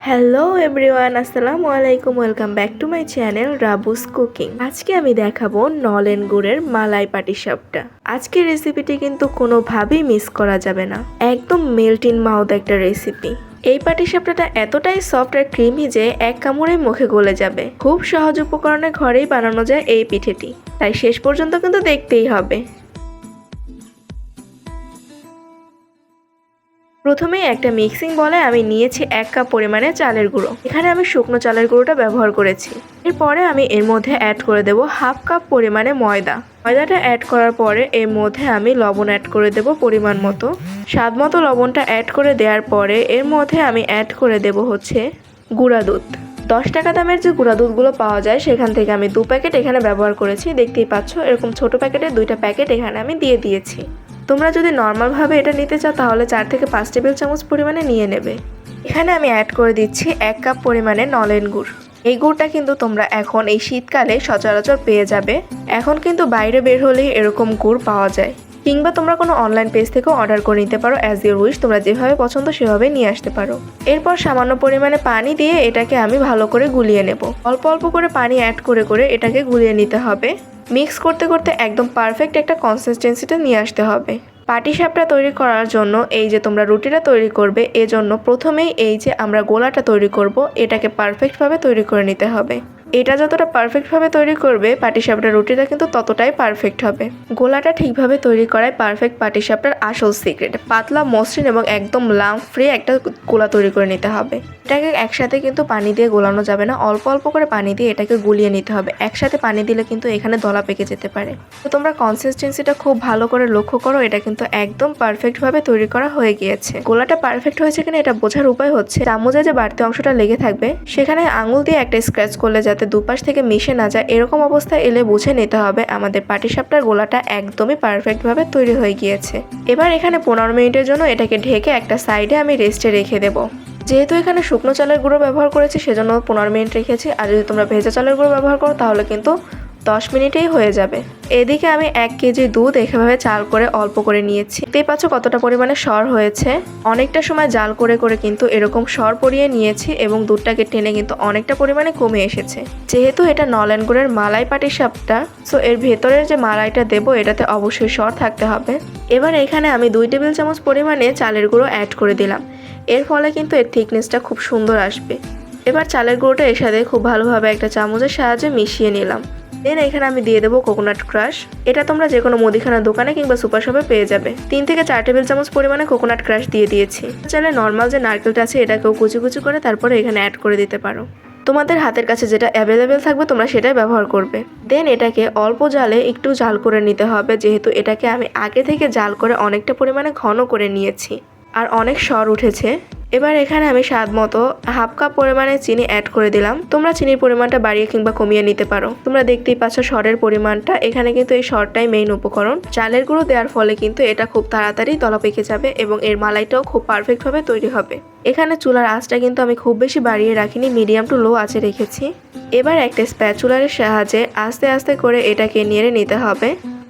Hello everyone আসসালামু আলাইকুম welcome back to my channel Rabus cooking আজকে আমি দেখাবো নলেন গুড়ের মালাই পাটিসাপটা আজকের রেসিপিটি কিন্তু কোনোভাবেই মিস করা যাবে না। একদম মেল্ট ইন মাউথ একটা রেসিপি এই পাটিসাপটাটা এতটাই সফট আর ক্রিমি যে এক কামড়ে মুখে গলে যাবে। খুব সহজ উপকরণে ঘরেই বানানো যায় এই পিঠেটি। তাই শেষ পর্যন্ত কিন্তু দেখতেই হবে। প্রথমেই একটা মিক্সিং বলে আমি নিয়েছি এক কাপ পরিমাণে চালের গুঁড়ো। এখানে আমি শুকনো চালের গুঁড়োটা ব্যবহার করেছি। এরপরে আমি এর মধ্যে অ্যাড করে দেব হাফ কাপ পরিমাণে ময়দা। ময়দাটা অ্যাড করার পরে এর মধ্যে আমি লবণ অ্যাড করে দেব পরিমাণ মতো। স্বাদ মতো লবণটা অ্যাড করে দেওয়ার পরে এর মধ্যে আমি অ্যাড করে দেব হচ্ছে গুঁড়া দুধ। দশ টাকা দামের যে গুঁড়া দুধগুলো পাওয়া যায়, সেখান থেকে আমি দু প্যাকেট এখানে ব্যবহার করেছি। দেখতেই পাচ্ছ, এরকম ছোট প্যাকেটের দুইটা প্যাকেট এখানে আমি দিয়ে দিয়েছি। তোমরা যদি নর্মালভাবে এটা নিতে চাও, তাহলে চার থেকে পাঁচ টেবিল চামচ পরিমাণে নিয়ে নেবে। এখানে আমি অ্যাড করে দিচ্ছি এক কাপ পরিমাণে নলেন গুড়। এই গুড়টা কিন্তু তোমরা এখন এই শীতকালে সচরাচর পেয়ে যাবে। এখন কিন্তু বাইরে বের হলেই এরকম গুড় পাওয়া যায়। কিংবা তোমরা কোনো অনলাইন পেজ থেকেও অর্ডার করে নিতে পারো অ্যাজ ইউর উইশ তোমরা যেভাবে পছন্দ সেভাবে নিয়ে আসতে পারো। এরপর সামান্য পরিমাণে পানি দিয়ে এটাকে আমি ভালো করে গুলিয়ে নেব। অল্প অল্প করে পানি অ্যাড করে করে এটাকে গুলিয়ে নিতে হবে। মিক্স করতে করতে একদম পারফেক্ট একটা কনসিস্টেন্সিটা নিয়ে আসতে হবে। পাটি সাপটা তৈরি করার জন্য এই যে তোমরা রুটিটা তৈরি করবে, এজন্য প্রথমেই এই যে আমরা গোলাটা তৈরি করব, এটাকে পারফেক্টভাবে তৈরি করে নিতে হবে। এটা যতটা পারফেক্টভাবে তৈরি করবে পাটিসাপটা রুটিটা কিন্তু ততটাই পারফেক্ট হবে। গোলাটা ঠিকভাবে তৈরি করায় পারফেক্ট পাটিসাপটার আসল সিক্রেট পাতলা, মসৃণ এবং একদম লাম্প ফ্রি একটা গোলা তৈরি করে নিতে হবে। এটাকে একসাথে কিন্তু পানি দিয়ে গোলানো যাবে না। অল্প অল্প করে পানি দিয়ে এটাকে গুলিয়ে নিতে হবে। একসাথে পানি দিলে কিন্তু এখানে দলা পেকে যেতে পারে। তো তোমরা কনসিস্টেন্সিটা খুব ভালো করে লক্ষ্য করো। এটা কিন্তু একদম পারফেক্টভাবে তৈরি করা হয়ে গিয়েছে। গোলাটা পারফেক্ট হয়েছে কিনা এটা বোঝার উপায় হচ্ছে চামচে যে বাড়তি অংশটা লেগে থাকবে, সেখানে আঙুল দিয়ে একটা স্ক্র্যাচ করলে যাতে দুপাশ থেকে মিশে না যায়, এরকম অবস্থায় এলে বুঝে নিতে হবে আমাদের পাটিসাপটার গোলাটা একদমই পারফেক্টভাবে তৈরি হয়ে গিয়েছে। এবার এখানে পনেরো মিনিটের জন্য এটাকে ঢেকে একটা সাইডে আমি রেস্টে রেখে দেবো। যেহেতু এখানে শুকনো চালের গুঁড়ো ব্যবহার করেছি, সেজন্য পনেরো মিনিট রেখেছি। আর যদি তোমরা ভেজা চালের গুঁড়ো ব্যবহার করো, তাহলে কিন্তু দশ মিনিটেই হয়ে যাবে। এদিকে আমি এক কেজি দুধ এভাবে চাল করে অল্প করে নিয়েছি। দেখতেই পাচ্ছ কতটা পরিমাণে সর হয়েছে। অনেকটা সময় জাল করে করে কিন্তু এরকম সর পরিয়ে নিয়েছি এবং দুধটাকে টেনে কিন্তু অনেকটা পরিমাণে কমে এসেছে। যেহেতু এটা নলেন গুড়ের মালাই পাটি সাপটা সো এর ভেতরের যে মালাইটা দেবো, এটাতে অবশ্যই সর থাকতে হবে। এবার এখানে আমি দুই টেবিল চামচ পরিমাণে চালের গুঁড়ো অ্যাড করে দিলাম। এর ফলে কিন্তু এর থিকনেসটা খুব সুন্দর আসবে। এবার চালের গুঁড়োটা এর সাথে খুব ভালোভাবে একটা চামচের সাহায্যে মিশিয়ে নিলাম। দেন এখানে আমি দিয়ে দেবো কোকোনাট ক্রাশ এটা তোমরা যে কোনো মুদিখানার দোকানে কিংবা সুপার শপে পেয়ে যাবে। তিন থেকে চার টেবিল চামচ পরিমাণে কোকোনাট ক্রাশ দিয়ে দিয়েছি। চাইলে নর্মাল যে নারকেলটা আছে, এটাকেও কুচি কুচি করে তারপরে এখানে অ্যাড করে দিতে পারো। তোমাদের হাতের কাছে যেটা অ্যাভেলেবেল থাকবে, তোমরা সেটাই ব্যবহার করবে। দেন এটাকে অল্প জালে একটু জাল করে নিতে হবে, যেহেতু এটাকে আমি আগে থেকে জাল করে অনেকটা পরিমাণে ঘন করে নিয়েছি। আর অনেক স্বর উঠেছে। এবার এখানে আমি স্বাদ মতো হাফ কাপ পরিমাণে চিনি অ্যাড করে দিলাম। তোমরা চিনির পরিমাণটা বাড়িয়ে কিংবা কমিয়ে নিতে পারো। তোমরা দেখতেই পাচ্ছ স্বরের পরিমাণটা। এখানে কিন্তু এই স্বরটাই মেইন উপকরণ। চালের গুঁড়ো দেওয়ার ফলে কিন্তু এটা খুব তাড়াতাড়ি দলা পেকে যাবে এবং এর মালাইটাও খুব পারফেক্টভাবে তৈরি হবে। এখানে চুলার আঁচটা কিন্তু আমি খুব বেশি বাড়িয়ে রাখিনি মিডিয়াম টু লো আঁচে রেখেছি। এবার একটা স্প্যাচুলারের সাহায্যে আস্তে আস্তে করে এটাকে নেড়ে নিতে হবে।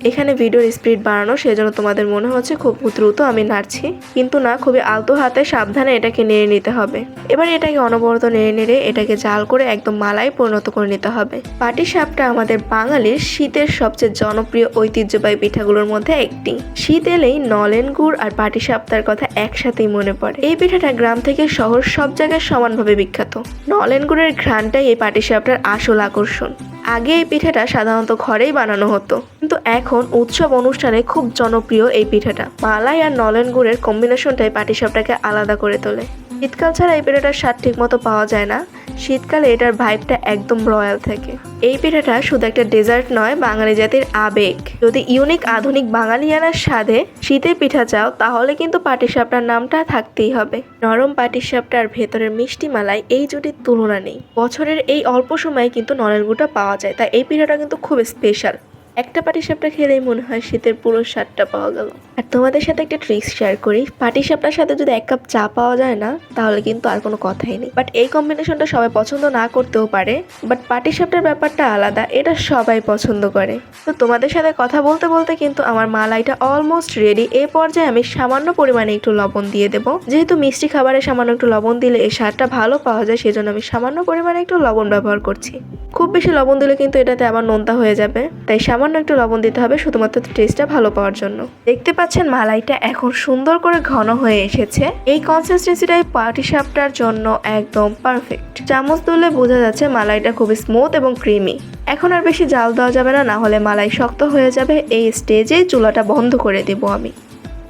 এখানে ভিডিওর স্পিড বাড়ানো, সেজন্য তোমাদের মনে হচ্ছে খুব দ্রুত আমি নাড়ছি। কিন্তু না, খুবই আলতো হাতে সাবধানে এটাকে নেড়ে নিতে হবে। এবার এটাকে অনবরত নেড়ে নেড়ে এটাকে জাল করে একদম মালাই পরিণত করে নিতে হবে। পাটি সাপটা আমাদের বাঙালির শীতের সবচেয়ে জনপ্রিয় ঐতিহ্যবাহী পিঠাগুলোর মধ্যে একটি। শীত এলেই নলেন গুড় আর পাটি সাপটার কথা একসাথেই মনে পড়ে। এই পিঠাটা গ্রাম থেকে শহর সব জায়গায় সমানভাবে বিখ্যাত। নলেন গুড়ের ঘ্রাণটাই এই পাটি সাপটার আসল আকর্ষণ। আগে এই পিঠাটা সাধারণত ঘরেই বানানো হতো। কিন্তু এখন উৎসব অনুষ্ঠানে খুব জনপ্রিয় এই পিঠাটা। মালাই আর নলেন গুড়ের কম্বিনেশনটাই পাটিসাপটাকে আলাদা করে তোলে। শীতকাল ছাড়া এই পিঠাটার স্বাদ ঠিক মতো পাওয়া যায় না। শীতকালে এটার ভাইবটা একদম রয়্যাল থাকে। এই পিঠাটা শুধু একটা ডেজার্ট নয়, বাঙালি জাতির আবেগ। যদি ইউনিক আধুনিক বাঙালিয়ানার স্বাদে শীতের পিঠা চাও, তাহলে কিন্তু পাটিসাপটার নামটা থাকতেই হবে। নরম পাটিসাপটার ভেতরের মিষ্টি মালাই এই জুটির তুলনা নেই। বছরের এই অল্প সময়ে কিন্তু নলেন গুড়টা পাওয়া যায়, তাই এই পিঠাটা কিন্তু খুব স্পেশাল একটা পাটিসাপটা খেলেই মনে হয়, শীতের পুরো স্বাদটা পাওয়া গেল। আর তোমাদের সাথে একটা ট্রিক্স শেয়ার করি। পাটিসাপটার সাথে যদি এক কাপ চা পাওয়া যায় না, তাহলে কিন্তু আর কোনো কথাই নেই। বাট এই কম্বিনেশনটা সবাই পছন্দ না করতেও পারে। বাট পাটিসাপটার ব্যাপারটা আলাদা, এটা সবাই পছন্দ করে। তো তোমাদের সাথে কথা বলতে বলতে কিন্তু আমার মালাইটা অলমোস্ট রেডি এই পর্যায়ে আমি সামান্য পরিমাণে একটু লবণ দিয়ে দেবো। যেহেতু মিষ্টি খাবারে সামান্য একটু লবণ দিলে এই স্বাদটা ভালো পাওয়া যায়, সেজন্য আমি সামান্য পরিমাণে একটু লবণ ব্যবহার করছি। খুব বেশি লবণ দিলে কিন্তু এটাতে আবার নোনতা হয়ে যাবে। তাই একটু লবণ দিতে হবে, শুধুমাত্র টেস্টটা ভালো পাওয়ার জন্য। দেখতে পাচ্ছেন মালাইটা এখন সুন্দর করে ঘন হয়ে এসেছে। এই কনসিস্টেন্সিটাই পার্টি সাপটার জন্য একদম পারফেক্ট চামচ তুলে বোঝা যাচ্ছে মালাইটা খুবই স্মুথ এবং ক্রিমি এখন আর বেশি জাল দেওয়া যাবে না না হলে মালাই শক্ত হয়ে যাবে। এই স্টেজে চুলাটা বন্ধ করে দেবো আমি।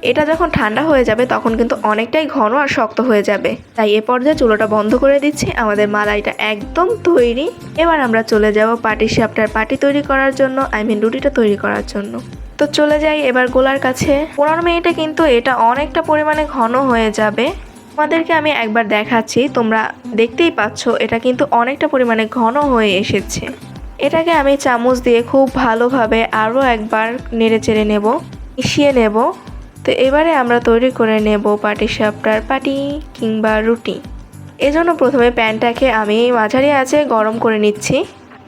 এটা যখন ঠান্ডা হয়ে যাবে, তখন কিন্তু অনেকটাই ঘন আর শক্ত হয়ে যাবে। তাই এ পর্যায়ে চুলোটা বন্ধ করে দিচ্ছি। আমাদের মালাইটা একদম তৈরি। এবার আমরা চলে যাব পাটি সাপটার পাটি তৈরি করার জন্য, আই মিন রুটিটা তৈরি করার জন্য। তো চলে যাই এবার গোলার কাছে। পনেরো মিনিটে কিন্তু এটা অনেকটা পরিমাণে ঘন হয়ে যাবে। তোমাদেরকে আমি একবার দেখাচ্ছি, তোমরা দেখতেই পাচ্ছ, এটা কিন্তু অনেকটা পরিমাণে ঘন হয়ে এসেছে। এটাকে আমি চামচ দিয়ে খুব ভালোভাবে আরও একবার নেড়ে চেড়ে নেব, মিশিয়ে নেব। তো এবারে আমরা তৈরি করে নেব পাটি সাপটার পাটি কিংবা রুটি। এজন্য প্রথমে প্যানটাকে আমি মাঝারি আঁচে গরম করে নিচ্ছি।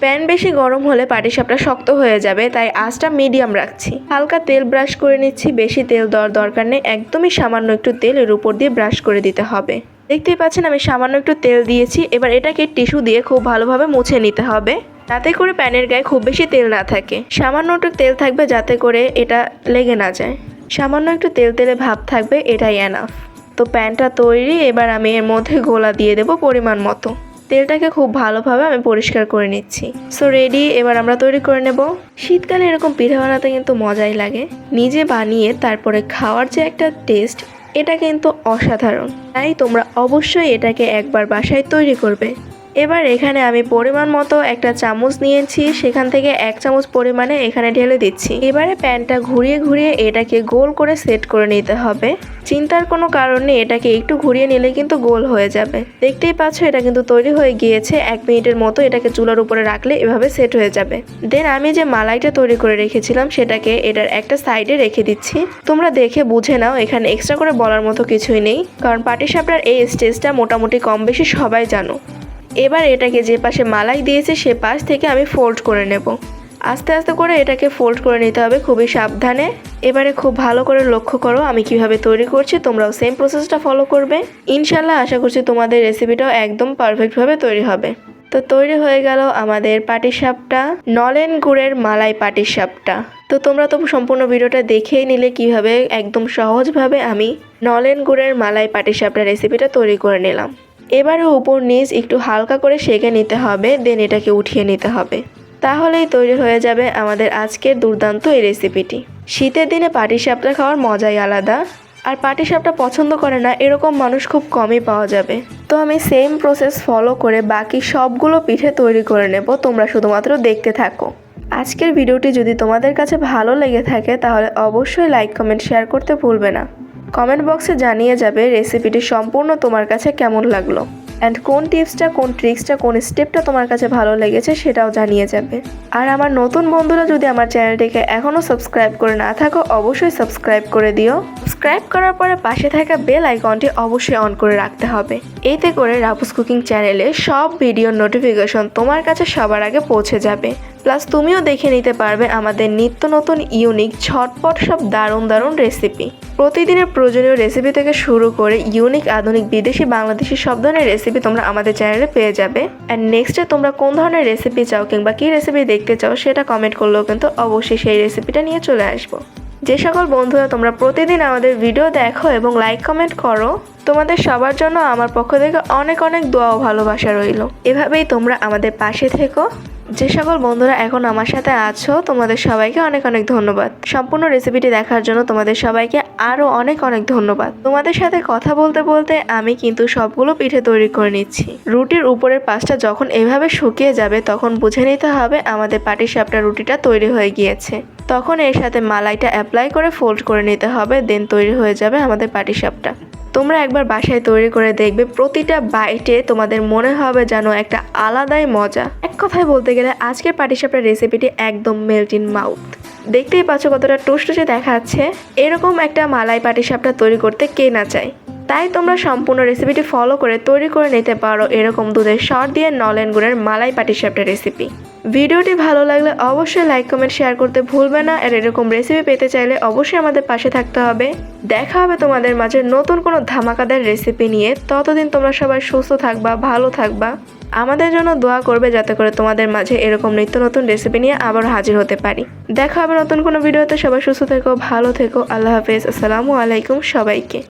প্যান বেশি গরম হলে পাটিসাপটা শক্ত হয়ে যাবে, তাই আঁচটা মিডিয়াম রাখছি। হালকা তেল ব্রাশ করে নিচ্ছি, বেশি তেল দেওয়ার দরকার নেই, একদমই সামান্য একটু তেল এর উপর দিয়ে ব্রাশ করে দিতে হবে। দেখতেই পাচ্ছেন আমি সামান্য একটু তেল দিয়েছি, এবার এটাকে টিস্যু দিয়ে খুব ভালোভাবে মুছে নিতে হবে। যাতে করে প্যানের গায়ে খুব বেশি তেল না থাকে। সামান্য একটু তেল থাকবে যাতে করে এটা লেগে না যায়। সামান্য একটু তেল তেলে ভাব থাকবে, এটাই এনাফ তো প্যানটা তৈরি, এবার আমি এর মধ্যে গোলা দিয়ে দেব পরিমাণ মতো। তেলটাকে খুব ভালোভাবে আমি পরিষ্কার করে নিচ্ছি। সো রেডি এবার আমরা তৈরি করে নেব। শীতকালে এরকম পিঠা বানাতে কিন্তু মজাই লাগে। নিজে বানিয়ে তারপরে খাওয়ার যে একটা টেস্ট এটা কিন্তু অসাধারণ। তাই তোমরা অবশ্যই এটাকে একবার বাসায় তৈরি করবে। এবার এখানে আমি পরিমাণ মতো একটা চামচ নিয়েছি, সেখান থেকে এক চামচ পরিমাণে এখানে ঢেলে দিচ্ছি। এবারে প্যানটা ঘুরিয়ে ঘুরিয়ে এটাকে গোল করে সেট করে নিতে হবে। চিন্তার কোনো কারণে এটাকে একটু ঘুরিয়ে নিলে কিন্তু গোল হয়ে যাবে। দেখতেই পাচ্ছ, এটা কিন্তু তৈরি হয়ে গিয়েছে। এক মিনিটের মতো এটাকে চুলার উপরে রাখলে এভাবে সেট হয়ে যাবে। দেন আমি যে মালাইটা তৈরি করে রেখেছিলাম, সেটাকে এটার একটা সাইডে রেখে দিচ্ছি। তোমরা দেখে বুঝে নাও, এখানে এক্সট্রা করে বলার মতো কিছুই নেই। কারণ পাটিসাপটার এই স্টেজটা মোটামুটি কম বেশি সবাই জানো। এবার এটাকে যে পাশে মালাই দিয়েছে, সে পাশ থেকে আমি ফোল্ড করে নেব। আস্তে আস্তে করে এটাকে ফোল্ড করে নিতে হবে খুবই সাবধানে। এবারে খুব ভালো করে লক্ষ্য করো আমি কীভাবে তৈরি করছি, তোমরাও সেম প্রসেসটা ফলো করবে। ইনশাল্লাহ আশা করছি তোমাদের রেসিপিটাও একদম পারফেক্টভাবে তৈরি হবে। তো তৈরি হয়ে গেল আমাদের পাটিসাপটা, নলেন গুড়ের মালাই পাটিসাপটা। তো তোমরা তো সম্পূর্ণ ভিডিওটা দেখেই নিলে কীভাবে একদম সহজভাবে আমি নলেন গুড়ের মালাই পাটিসাপটা রেসিপিটা তৈরি করে নিলাম। এবারে উপর নিচ একটু হালকা করে সেঁকে নিতে হবে, দেন এটাকে উঠিয়ে নিতে হবে। তাহলেই তৈরি হয়ে যাবে আমাদের আজকের দুর্দান্ত এই রেসিপিটি শীতের দিনে পাটিসাপটা খাওয়ার মজাই আলাদা, আর পাটিসাপটা পছন্দ করে না, এরকম মানুষ খুব কমই পাওয়া যাবে। তো আমি সেম প্রসেস ফলো করে বাকি সবগুলো পিঠে তৈরি করে নেব, তোমরা শুধুমাত্র দেখতে থাকো। আজকের ভিডিওটি যদি তোমাদের কাছে ভালো লেগে থাকে, তাহলে অবশ্যই লাইক কমেন্ট শেয়ার করতে ভুলবে না। কমেন্ট বক্সে জানিয়ে যাবে রেসিপিটি সম্পূর্ণ তোমার কাছে কেমন লাগল। অ্যান্ড কোন টিপসটা, কোন ট্রিক্সটা, কোন স্টেপটা তোমার কাছে ভালো লেগেছে সেটাও জানিয়ে যাবে। আর আমার নতুন বন্ধুরা যদি আমার চ্যানেলটিকে এখনও সাবস্ক্রাইব করে না থাকো, অবশ্যই সাবস্ক্রাইব করে দিও। সাবস্ক্রাইব করার পরে পাশে থাকা বেল আইকনটি অবশ্যই অন করে রাখতে হবে। এতে করে রাপুস কুকিং চ্যানেলে সব ভিডিওর নোটিফিকেশন তোমার কাছে সবার আগে পৌঁছে যাবে। প্লাস তুমিও দেখে নিতে পারবে আমাদের নিত্য নতুন, ইউনিক, ঝটপট সব দারুণ দারুণ রেসিপি। প্রতিদিনের প্রয়োজনীয় রেসিপি থেকে শুরু করে ইউনিক, আধুনিক, বিদেশি, বাংলাদেশি সব ধরনের রেসিপি তোমরা আমাদের চ্যানেলে পেয়ে যাবে। অ্যান্ড নেক্সটে তোমরা কোন ধরনের রেসিপি চাও কিংবা কী রেসিপি দেখতে চাও সেটা কমেন্ট করলেও কিন্তু অবশ্যই সেই রেসিপিটা নিয়ে চলে আসব। যে সকল বন্ধুরা তোমরা প্রতিদিন আমাদের ভিডিও দেখো এবং লাইক কমেন্ট করো, তোমাদের সবার জন্য আমার পক্ষ থেকে অনেক অনেক দোয়া ও ভালোবাসা রইল। এভাবেই তোমরা আমাদের পাশে থেকো। যে সকল বন্ধুরা এখন আমার সাথে আছো, তোমাদের সবাইকে অনেক অনেক ধন্যবাদ। সম্পূর্ণ রেসিপিটি দেখার জন্য তোমাদের সবাইকে আরও অনেক অনেক ধন্যবাদ। তোমাদের সাথে কথা বলতে বলতে আমি কিন্তু সবগুলো পিঠে তৈরি করে নিচ্ছি। রুটির উপরের পাশটা যখন এভাবে শুকিয়ে যাবে তখন বুঝে নিতে হবে আমাদের পাটিসাপটা রুটিটা তৈরি হয়ে গিয়েছে। তখন এর সাথে মালাইটা অ্যাপ্লাই করে ফোল্ড করে নিতে হবে দেন তৈরি হয়ে যাবে আমাদের পাটিসাপটা তোমরা একবার বাসায় তৈরি করে দেখবে, প্রতিটা বাইটে তোমাদের মনে হবে যেন একটা আলাদাই মজা। এক কথায় বলতে গেলে, আজকের পাটিসাপটার রেসিপিটি একদম মেল্ট ইন মাউথ দেখতেই পাচ্ছ কতটা টুসটুসে দেখাচ্ছে। এরকম একটা মালাই পাটিসাপটা তৈরি করতে কে না চায়। তাই তোমরা সম্পূর্ণ রেসিপিটি ফলো করে তৈরি করে নিতে পারো এরকম দুধের শর দিয়ে নলেন গুড়ের মালাই পাটিসাপটা রেসিপি ভিডিওটি ভালো লাগলে অবশ্যই লাইক কমেন্ট শেয়ার করতে ভুলবে না আর এরকম রেসিপি পেতে চাইলে অবশ্যই আমাদের পাশে থাকতে হবে। দেখা হবে তোমাদের মাঝে নতুন কোনো ধামাকাদার রেসিপি নিয়ে। ততদিন তোমরা সবাই সুস্থ থাকবা, ভালো থাকবা। আমাদের জন্য দোয়া করবে যাতে করে তোমাদের মাঝে এরকম নিত্য নতুন রেসিপি নিয়ে আবার হাজির হতে পারি। দেখা হবে নতুন কোনো ভিডিওতে। সবাই সুস্থ থেকো, ভালো থেকো। আল্লাহ হাফেজ। আসসালামু আলাইকুম সবাইকে।